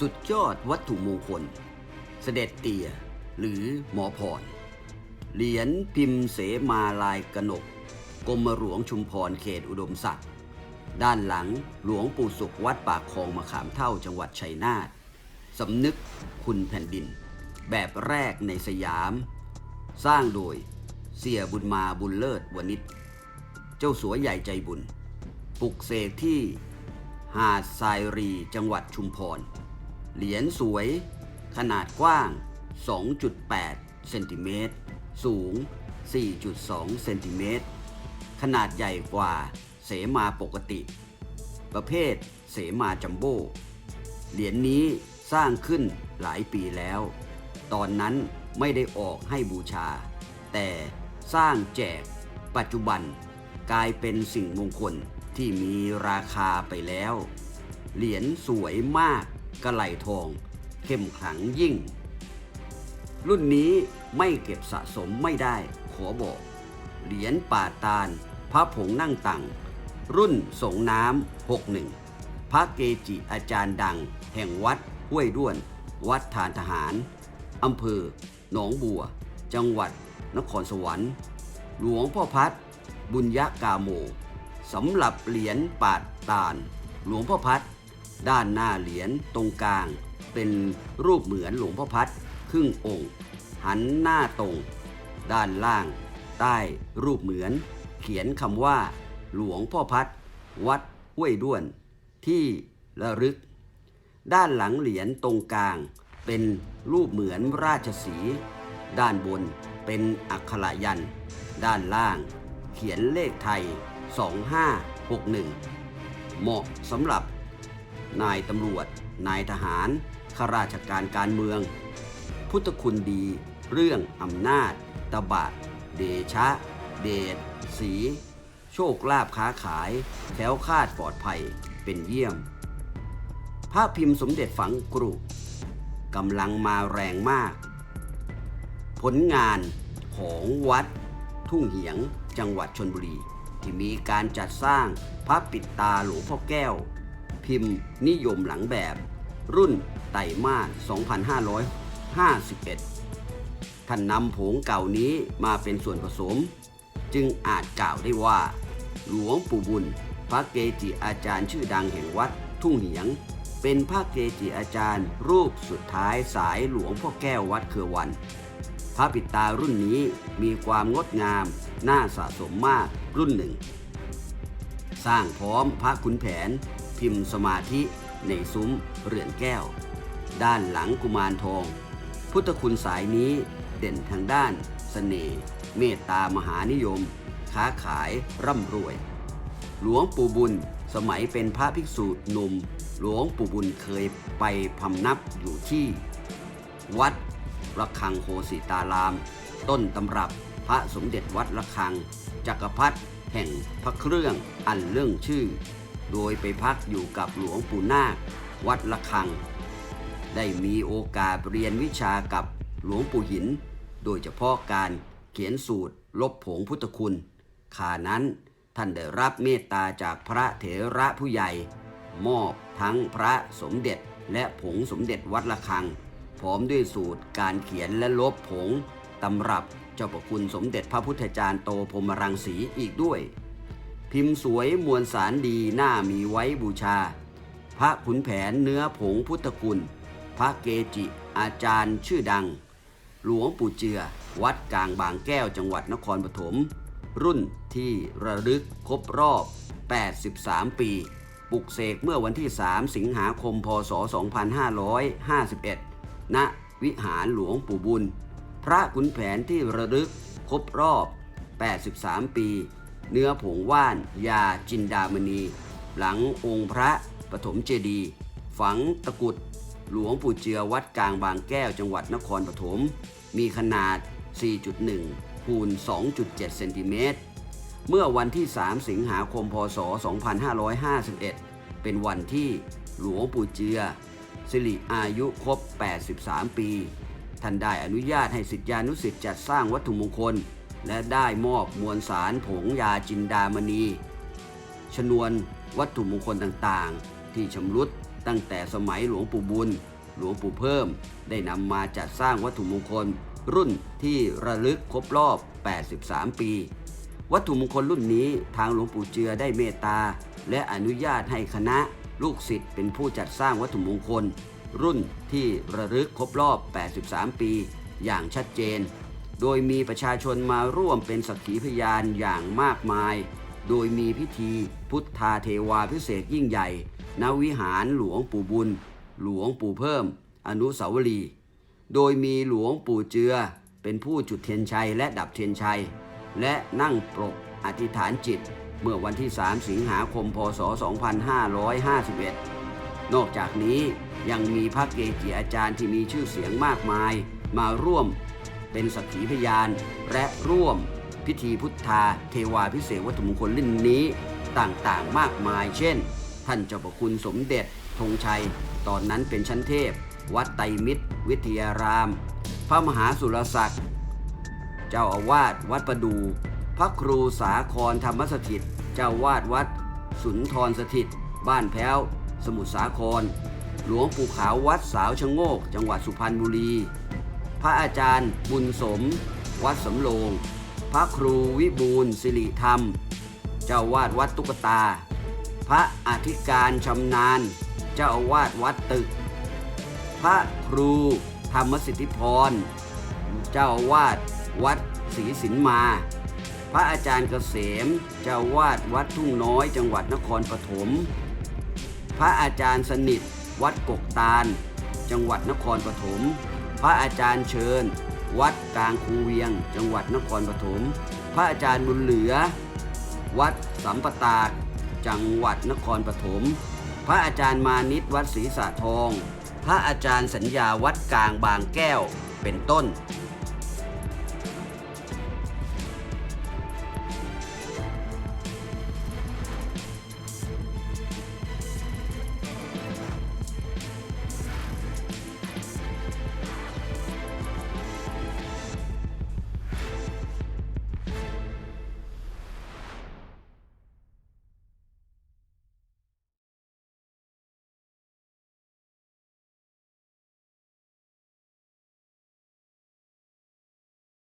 สุดยอดวัตถุมงคล เสด็จเตี่ย หรือหมอพร เหรียญพิมพ์เสมาลายกนกกรมหลวงชุมพรเขตอุดมศักดิ์ด้านหลังหลวงปู่สุขวัดปากคลองมะขามเท่าจังหวัดชัยนาทสำนึกคุณแผ่นดิน แบบแรกในสยาม สร้างโดยเสียบุญมาบุญเลิศวนิชเจ้าสัวใหญ่ใจบุญ ปลุกเสกที่หาดทรายรีจังหวัดชุมพร เหรียญสวย ขนาดกว้าง 2.8 เซนติเมตร สูง 4.2 เซนติเมตร ขนาดใหญ่กว่าเสมาปกติ ประเภทเสมาจัมโบ้เหรียญนี้สร้างขึ้นหลายปีแล้ว ตอนนั้นไม่ได้ออกให้บูชา แต่สร้างแจกปัจจุบันกลายเป็นสิ่งมงคลที่มีราคาไปแล้ว เหรียญสวยมาก กระไหลทอง เข้มขลังยิ่ง รุ่นนี้ไม่เก็บสะสมไม่ได้ขอบอก เหรียญป่าตาล พระผงนั่งตังรุ่นสงน้ำ61 พระเกจิอาจารย์ดัง แห่งวัดห้วยด้วน วัดฐานทหารอำเภอ หนองบัว จังหวัด นครสวรรค์ หลวงพ่อพัด บุญยกาโมสำหรับเหรียญปาดตาล หลวงพ่อพัด ด้านหน้าเหรียญตรงกลาง เป็นรูปเหมือนหลวงพ่อพัดครึ่งองค์ หันหน้าตรง ด้านล่าง ใต้รูปเหมือน เขียนคำว่า หลวงพ่อพัดวัดห้วยด้วน ที่ระลึก ด้านหลังเหรียญตรงกลาง เป็นรูปเหมือนราชสี ด้านบนเป็นอักขระยัน ด้านล่าง เขียนเลขไทย 2561 เหมาะสำหรับ นายตำรวจ นายทหาร ข้าราชการการเมือง พุทธคุณดี เรื่องอำนาจ ตบะ เดชะ เดช สี โชคลาภค้าขายแคล้วคาดปลอดภัยเป็นเยี่ยม พระพิมพ์สมเด็จฝังกรุกำลังมาแรงมาก ผลงานของวัด ทุ่งเหียงจังหวัดชนบุรี ที่มีการจัดสร้างพระปิดตาหลวงพ่อแก้ว พิมพ์นิยมหลังแบบ รุ่นไต่มาส2551 ท่านนำผงเก่านี้มาเป็นส่วนผสม จึงอาจกล่าวได้ว่า หลวงปู่บุญ พระเกจิอาจารย์ชื่อดังแห่งวัดทุ่งเหียง เป็นพระเกจิอาจารย์ รูปสุดท้ายสายหลวงพ่อแก้ววัดเครือวัน พระปิดตารุ่นนี้มีความงดงาม น่าสะสมมากรุ่นหนึ่งสร้างพร้อมพระขุนแผน พิมพ์สมาธิในซุ้มเรือนแก้ว ด้านหลังกุมารทอง พุทธคุณสายนี้เด่นทางด้านสเสน่ห์เมตตามหานิยม ค้าขายร่ำรวย หลวงปู่บุญสมัยเป็นพระภิกษุหนุ่ม หลวงปู่บุญเคยไปพำนับอยู่ที่ วัดระฆังโคสิตาราม ต้นตำรับพระสมเด็จวัดระฆัง จักรพรรดิแห่งพระเครื่องอันเรื่องชื่อ โดยไปพักอยู่กับหลวงปู่นาควัดระฆัง ได้มีโอกาสเรียนวิชากับหลวงปู่หิน โดยเฉพาะการเขียนสูตรลบผงพุทธคุณขานั้นท่านได้รับเมตตาจากพระเถระผู้ใหญ่ มอบทั้งพระสมเด็จและผงสมเด็จวัดระฆัง พร้อมด้วยสูตรการเขียนและลบผงตำรับเจ้าประคุณสมเด็จพระพุทธจารย์โตพรมรังสีอีกด้วย พิมพ์สวยมวลสารดีหน้ามีไว้บูชา พระขุนแผนเนื้อผงพุทธคุณ พระเกจิอาจารย์ชื่อดัง หลวงปู่เจือ วัดกลางบางแก้วจังหวัดนครปฐมรุ่นที่ระลึกครบรอบ 83 ปีปลุกเสกเมื่อวันที่ 3 สิงหาคม พศ 2551 ณ วิหารหลวงปู่บุญ พระขุนแผนที่ระลึกครบรอบ 83 ปี เนื้อผงว่าน ยาจินดามณี หลังองค์พระปฐมเจดีย์ฝังตะกุด หลวงปู่เจือวัดกลางบางแก้วจังหวัดนครปฐมมีขนาด 4.1 คูณ 2.7 เซนติเมตร เมื่อวันที่ 3 สิงหาคม พศ 2551 เป็นวันที่หลวงปู่เจือ สิริอายุครบ 83 ปี ท่านได้อนุญาตให้สิทธิานุสิทธิ์จัดสร้างวัตถุมงคล และได้มอบมวลสารผงยาจินดามณี ชนวนวัตถุมงคลต่างๆ ที่ชำรุดตั้งแต่สมัยหลวงปู่บุญ หลวงปู่เพิ่ม ได้นำมาจัดสร้างวัตถุมงคลรุ่นที่ระลึกครบรอบ 83 ปี วัตถุมงคลรุ่นนี้ทางหลวงปู่เจือได้เมตตา และอนุญาตให้คณะลูกศิษย์เป็นผู้จัดสร้างวัตถุมงคล รุ่นที่ระลึกครบรอบ 83 ปี อย่างชัดเจน โดยมีประชาชนมาร่วมเป็นสักขีพยานอย่างมากมาย โดยมีพิธีพุทธาเทวาพิเศษยิ่งใหญ่ ณ วิหารหลวงปู่บุญ หลวงปู่เพิ่ม อนุสาวรีย์ โดยมีหลวงปู่เจือ เป็นผู้จุดเทียนชัยและดับเทียนชัย และนั่งปรกอธิษฐานจิต เมื่อวันที่ 3 สิงหาคม พศ 2551 นอกจากนี้ยังมีพระเกจิอาจารย์ที่มีชื่อเสียงมากมายมาร่วม เป็นสักขีพยาน และร่วมพิธีพุทธา เทวาพิเศษวัตถุมงคลลิ่นนี้ต่างๆมากมาย เช่น ท่านเจ้าประคุณสมเด็จธงชัย ตอนนั้นเป็นชั้นเทพ วัดไตรมิตร วิทยาราม พระมหาสุรศักดิ์ เจ้าอาวาสวัดประดู พระครูสาครธรรมสถิต เจ้าวาดวัด สุนทรสถิต บ้านแพ้ว สมุทรสาคร หลวงปู่ขาววัดสาวชะโงก จังหวัดสุพรรณบุรี พระอาจารย์ บุญสม วัดสำโรงพระครูวิบูลสิริธรรม เจ้าวาดวัดตุ๊กตา พระอธิการชำนาญ เจ้าอาวาสวัดตึก พระครูธรรมสิทธิพร เจ้าอาวาสวัดศรีสินมา พระอาจารย์เกษม เจ้าวาสวัดทุ่งน้อยจังหวัดนครปฐม พระอาจารย์สนิท วัดกกตาล จังหวัดนครปฐม ระอาจารย์เชิญ วัดกลางคูเวียง จังหวัดนครปฐม พระอาจารย์บุญเหลือ วัดสัมปตากจังหวัดนครปฐม พระอาจารย์มานิตวัดศรีสะทอง พระอาจารย์สัญญาวัดกลางบางแก้ว เป็นต้น